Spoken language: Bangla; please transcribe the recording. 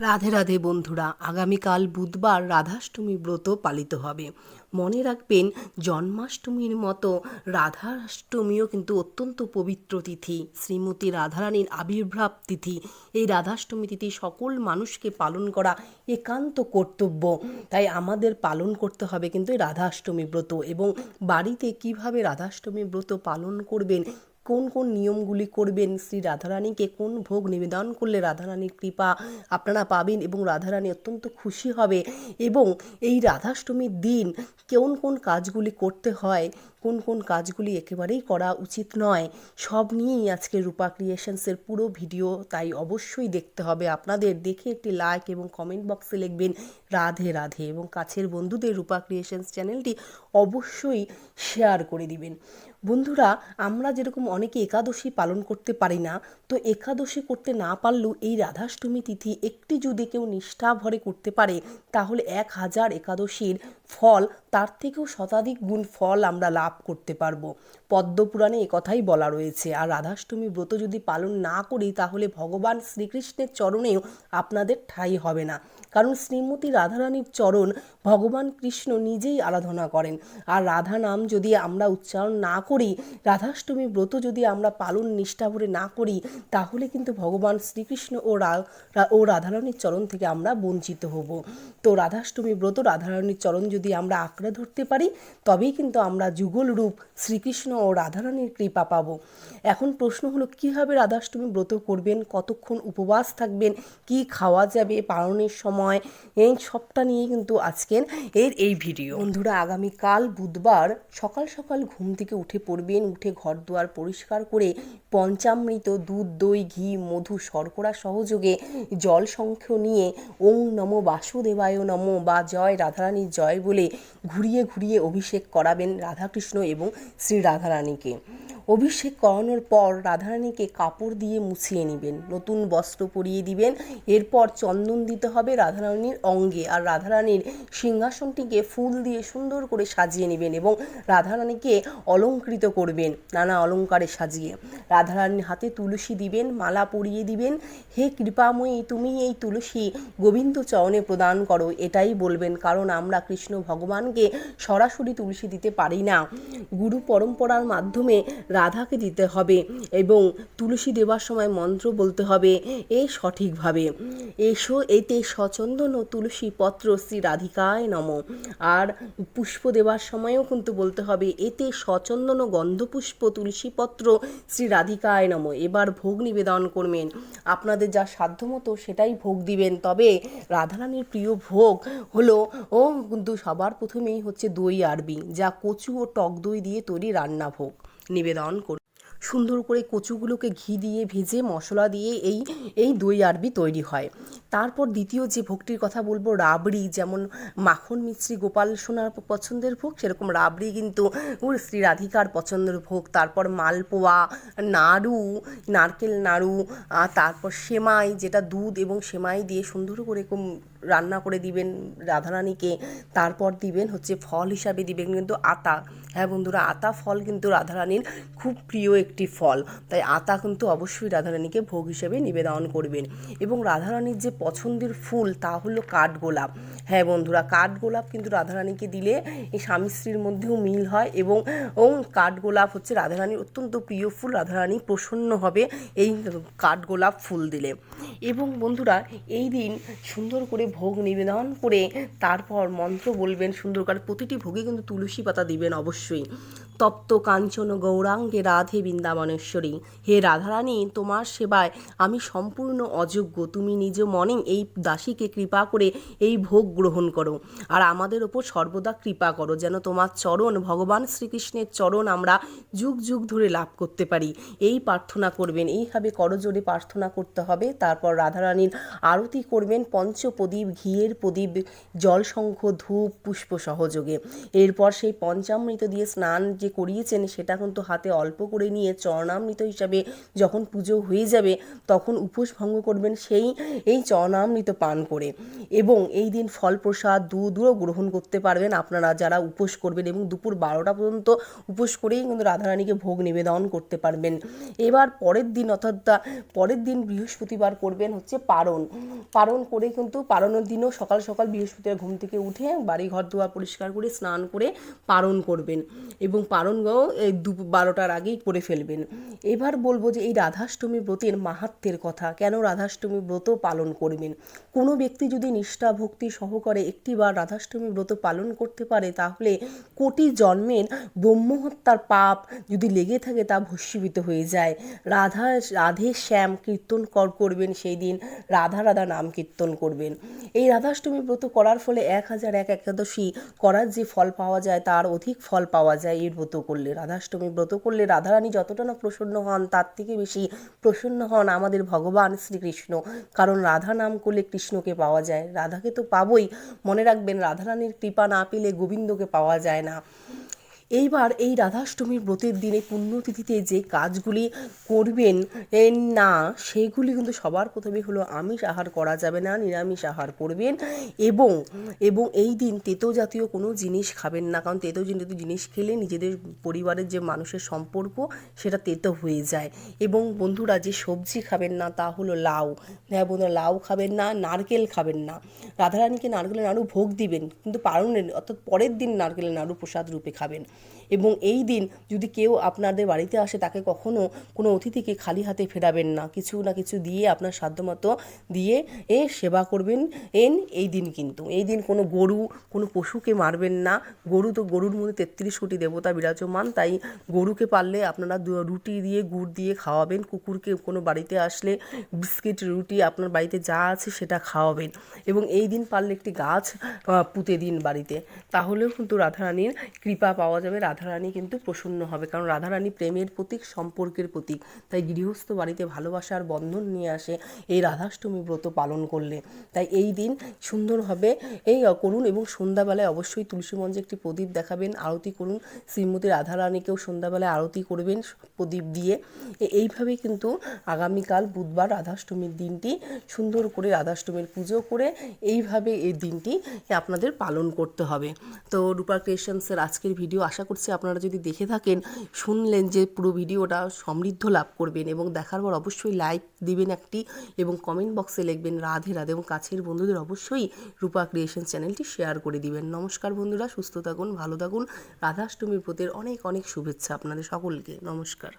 রাধে রাধে বন্ধুরা, আগামীকাল বুধবার রাধাষ্টমী ব্রত পালিত হবে। মনে রাখবেন, জন্মাষ্টমীর মতো রাধাষ্টমীও কিন্তু অত্যন্ত পবিত্র তিথি। শ্রীমতী রাধারানীর আবির্ভাব তিথি। এই রাধাষ্টমী তিথি সকল মানুষকে পালন করা একান্ত কর্তব্য। তাই আমাদের পালন করতে হবে কিন্তু রাধাষ্টমী ব্রত। এবং বাড়িতে কীভাবে রাধাষ্টমী ব্রত পালন করবেন কোন কোন নিয়মগুলি করবেন? শ্রী রাধারানীকে কোন ভোগ নিবেদন করলে রাধারানীর কৃপা আপনারা পাবেন এবং রাধারানী অত্যন্ত খুশি হবে? এবং এই রাধাষ্টমীর দিন কোন কোন কাজগুলি করতে হয়? কোন কোন কাজগুলি একেবারেই করা উচিত নয়, সব নিয়েই আজকে রূপা ক্রিয়েশনসের পুরো ভিডিও, তাই অবশ্যই দেখতে হবে আপনাদের। দেখে একটি লাইক এবং কমেন্ট বক্সে লিখবেন, রাধে রাধে এবং কাছের বন্ধুদের রূপা ক্রিয়েশনস চ্যানেলটি অবশ্যই শেয়ার করে দিবেন। বন্ধুরা, আমরা যেরকম অনেকে একাদশী পালন করতে পারি না, তো একাদশী করতে না পারলেও এই রাধাষ্টমী তিথি একটি যদি কেউ নিষ্ঠা ভরে করতে পারে, তাহলে এক হাজার একাদশীর ফল, তার থেকেও শতাধিক গুণ ফল আমরা লাভ করতে পারব। পদ্মপুরাণে কথাই বলা রয়েছে। আর রাধাষ্টমী ব্রত যদি পালন না করি, তাহলে ভগবান শ্রীকৃষ্ণের চরণেও আপনাদের ঠাঁই হবে না। কারণ শ্রীমতী রাধারানীর চরণ ভগবান কৃষ্ণ নিজেই আরাধনা করেন। আর রাধা নাম যদি আমরা উচ্চারণ না করি, রাধাষ্টমী ব্রত যদি আমরা পালন নিষ্ঠা ভরে না করি, তাহলে কিন্তু ভগবান শ্রীকৃষ্ণ ও ও রাধারানীর চরণ থেকে আমরা বঞ্চিত হব। তো রাধাষ্টমী ব্রত, রাধারানীর চরণ যদি আমরা আঁকড়ে ধরতে পারি, তবেই কিন্তু আমরা যুগল রূপ শ্রীকৃষ্ণ ও রাধারানীর কৃপা পাব। এখন প্রশ্ন হলো, কীভাবে রাধাষ্টমী ব্রত করবেন? কতক্ষণ উপবাস থাকবেন? কি খাওয়া যাবে পালনের সময়? এই সবটা নিয়ে কিন্তু আজকের এর এই ভিডিও। বন্ধুরা, আগামীকাল বুধবার সকাল সকাল ঘুম থেকে উঠে পড়বেন। উঠে ঘর দুয়ার পরিষ্কার করে পঞ্চামৃত, দুধ, দই, ঘি, মধু, শর্করা সহযোগে জল সংখ্য নিয়ে ওং নম বাসুদেবায় নম বা জয় রাধারানীর জয় বলে ঘুরিয়ে ঘুরিয়ে অভিষেক করাবেন রাধাকৃষ্ণ এবং শ্রী রাধারানীকে। অভিষেক করানোর পর রাধারানীকে কাপড় দিয়ে মুছিয়ে নেবেন। নতুন বস্ত্র পরিয়ে দিবেন। এরপর চন্দন দিতে হবে রাধারানীর অঙ্গে আর রাধারানীর সিংহাসনটিকে ফুল দিয়ে সুন্দর করে সাজিয়ে নেবেন এবং রাধারানীকে অলঙ্কৃত করবেন, নানা অলঙ্কারে সাজিয়ে। রাধারানীর হাতে তুলসী দিবেন, মালা পরিয়ে দিবেন। হে কৃপাময়ী, তুমি এই তুলসী গোবিন্দ চরণে প্রদান করো, এটাই বলবেন, কারণ আমরা কৃষ্ণ ভগবানকে সরাসরি তুলসী দিতে পারি না। গুরু পরম্পরার মাধ্যমে রাধাকে দিতে হবে এবং তুলসী দেওয়ার সময় মন্ত্র বলতে হবে, এ সঠিকভাবে। এসো এতে সচন্দন ও তুলসী পত্র শ্রী রাধিকায় নম। আর পুষ্প দেওয়ার সময়ও কিন্তু বলতে হবে, এতে সচন্দন গন্ধপুষ্প তুলসী পত্র শ্রী রাধিকায় নম। এবার ভোগ নিবেদন করবেন। আপনাদের যা সাধ্যমতো সেটাই ভোগ দিবেন। তবে রাধারানীর প্রিয় ভোগ হলো, ও কিন্তু সবার প্রথমেই হচ্ছে দই আরবি, যা কচু ও টক দই দিয়ে তৈরি রান্না ভোগ। নিবেদন করুন। সুন্দর করে কচুগুলোকে ঘি দিয়ে ভেজে মশলা দিয়ে এই এই দই আরবি তৈরি হয়। তারপর দ্বিতীয় যে ভোগটির কথা বলব, রাবড়ি, যেমন মাখন মিশ্রি গোপাল সোনার পছন্দের ভোগ, সেরকম রাবড়ি কিন্তু শ্রী রাধিকার পছন্দের ভোগ। তারপর মালপোয়া, নাড়ু, নারকেল নাড়ু তারপর সেমাই, যেটা দুধ এবং সেমাই দিয়ে সুন্দর করে রান্না করে দিবেন রাধারানীকে। তারপর দিবেন হচ্ছে ফল হিসাবে দিবেন কিন্তু আতা। হ্যাঁ বন্ধুরা, আতা ফল কিন্তু রাধারানীর খুব প্রিয় একটি ফল। তাই আতা কিন্তু অবশ্যই রাধারানীকে ভোগ হিসেবে নিবেদন করবেন। এবং রাধারানীর যে পছন্দের ফুল, তা হলো কাঠগোলাপ হ্যাঁ বন্ধুরা কাঠগোলাপ কিন্তু রাধারানীকে দিলে এই স্বামী স্ত্রীর মধ্যেও মিল হয় এবং কাঠগোলাপ হচ্ছে রাধারানীর অত্যন্ত প্রিয় ফুল, রাধারানী প্রসন্ন হবে এই কাঠগোলাপ ফুল দিলে। এবং বন্ধুরা, এই দিন সুন্দর করে ভোগ নিবেদন করে তারপর মন্ত্র বলবেন সুন্দর করে, প্রতিটি ভোগে কিন্তু তুলসী পাতা দিবেন অবশ্যই। তপ্ত কাঞ্চন গৌরাঙ্গে রাধে বৃন্দাবনেশ্বরী। হে রাধারানী, তোমার সেবায় আমি সম্পূর্ণ অযোগ্য, তুমি নিজ মনে এই দাসীকে কৃপা করে এই ভোগ গ্রহণ করো। আর আমাদের ওপর সর্বদা কৃপা করো, যেন তোমার চরণ, ভগবান শ্রীকৃষ্ণের চরণ আমরা যুগ যুগ ধরে লাভ করতে পারি। এই প্রার্থনা করবেন, এইভাবে করজোরে প্রার্থনা করতে হবে। তারপর রাধারানীর আরতি করবেন, পঞ্চপ্রদীপ, ঘিয়ের প্রদীপ জলশঙ্খ ধূপ, পুষ্প সহযোগে। এরপর সেই পঞ্চামৃত দিয়ে স্নান যে করিয়েছেন, সেটা কিন্তু হাতে অল্প করে নিয়ে চরণামৃত হিসাবে যখন পুজো হয়ে যাবে, তখন উপোস ভঙ্গ করবেন। সেই, এই চরণামৃত পান করে। এবং এই দিন ফল প্রসাদ দুধও গ্রহণ করতে পারবেন আপনারা যারা উপোস করবেন এবং দুপুর বারোটা পর্যন্ত উপোস করেই কিন্তু রাধারানীকে ভোগ নিবেদন করতে পারবেন। এবার পরের দিন অর্থাৎ পরের দিন বৃহস্পতিবার করবেন হচ্ছে পারণ। পারণ করে কিন্তু পারণের দিনও সকাল সকাল বৃহস্পতিবার ঘুম থেকে উঠে বাড়ি ঘর দুয়ার পরিষ্কার করে স্নান করে পারণ করবেন এবং পারণও এই দু বারোটার আগেই করে ফেলবেন। এবার বলব যে এই রাধাষ্টমী ব্রতের মাহাত্মের কথা। কেন রাধাষ্টমী ব্রত পালন করবেন কোনো ব্যক্তি যদি নিষ্ঠা ভক্তি সহকারে একটিবার রাধাষ্টমী ব্রত পালন করতে পারে, তাহলে কোটি জন্মের ব্রহ্মহত্যার পাপ যদি লেগে থাকে, তা ভস্মীভূত হয়ে যায়। রাধা, রাধে শ্যাম কীর্তন কর করবেন, সেই দিন রাধা রাধা নাম কীর্তন করবেন। এই রাধাষ্টমী ব্রত করার ফলে এক হাজার এক একাদশী করার যে ফল পাওয়া যায়, তার অধিক ফল পাওয়া যায় এই ব্রত করলে। রাধাষ্টমী ব্রত করলে রাধারানী যতটা না প্রসন্ন হন, তার থেকে বেশি প্রসন্ন হন আমাদের ভগবান শ্রীকৃষ্ণ। কারণ রাধা নাম করলে কৃষ্ণকে পাওয়া যায়। রাধাকে তো পাবই। মনে রাখবেন, রাধারানীর কৃপা না পেলে গোবিন্দকে পাওয়া যায় না। এইবার এই রাধাষ্টমীর ব্রতের দিনে পুণ্যতিথিতে যে কাজগুলি করবেন না, সেগুলি কিন্তু সবার প্রথমে হলো আমিষ আহার করা যাবে না, নিরামিষ আহার করবেন এবং এবং এই দিন তেতো জাতীয় কোনো জিনিস খাবেন না, কারণ তেতো জাতীয় জিনিস খেলে নিজেদের পরিবারের যে মানুষের সম্পর্ক সেটা তেতো হয়ে যায়। এবং বন্ধুরা, যে সবজি খাবেন না তা হলো লাউ। হ্যাঁ বন্ধুরা, লাউ খাবেন না, নারকেল খাবেন না। রাধারানীকে নারকেলের নাড়ু ভোগ দিবেন, কিন্তু পারণের অর্থাৎ পরের দিন নারকেলের নাড়ু প্রসাদ রূপে খাবেন। এবং এই দিন যদি কেউ আপনাদের বাড়িতে আসে, তাকে কখনো কোনো অতিথিকে খালি হাতে ফেরাবেন না। কিছু না কিছু দিয়ে আপনার সাধ্যমতো দিয়ে এ সেবা করবেন। এন এই দিন কিন্তু। এই দিন কোনো গরু, কোনো পশুকে মারবেন না। গরু তো গরুর মধ্যে তেত্রিশ কোটি দেবতা বিরাজমান, তাই গরুকে পারলে আপনারা রুটি দিয়ে, গুড় দিয়ে খাওয়াবেন। কুকুরকে কোনো বাড়িতে আসলে বিস্কিট, রুটি আপনার বাড়িতে যা আছে সেটা খাওয়াবেন। এবং এই দিন পারলে একটি গাছ পুঁতে দিন বাড়িতে। তাহলেও কিন্তু রাধারানীর কৃপা পাওয়া যাবে। রাধারানী কিন্তু প্রসন্ন হবে। কারণ রাধারানী প্রেমের প্রতীক, সম্পর্কের প্রতীক। তাই গৃহস্থ বাড়িতে ভালোবাসার বন্ধন নিয়ে আসে, এই রাধাষ্টমী ব্রত পালন করলে। তাই এই দিন সুন্দরভাবে এই করুন এবং সন্ধ্যাবেলায় অবশ্যই তুলসী মঞ্চে একটি প্রদীপ দেখাবেন, আরতি করুন। শ্রীমতী রাধারানীকেও সন্ধ্যাবেলায় আরতি করবেন, প্রদীপ দিয়ে। এ- এইভাবেই কিন্তু আগামীকাল বুধবার রাধাষ্টমীর দিনটি সুন্দর করে রাধাষ্টমীর পুজো করে এইভাবে এই দিনটি আপনাদের পালন করতে হবে। তো রূপা ক্রিয়েশনসের আজকের ভিডিও আশা করছি আপনারা যদি দেখে থাকেন, শুনলেন যে পুরো ভিডিওটা সমৃদ্ধ লাভ করবেন এবং দেখার পর অবশ্যই লাইক দিবেন একটি এবং কমেন্ট বক্সে লিখবেন রাধে রাধে এবং কাছের বন্ধুদের অবশ্যই রূপা ক্রিয়েশন চ্যানেলটি শেয়ার করে দিবেন। নমস্কার বন্ধুরা, সুস্থ থাকুন, ভালো থাকুন। রাধাষ্টমীর প্রতি অনেক অনেক শুভেচ্ছা আপনাদের সকলকে। নমস্কার।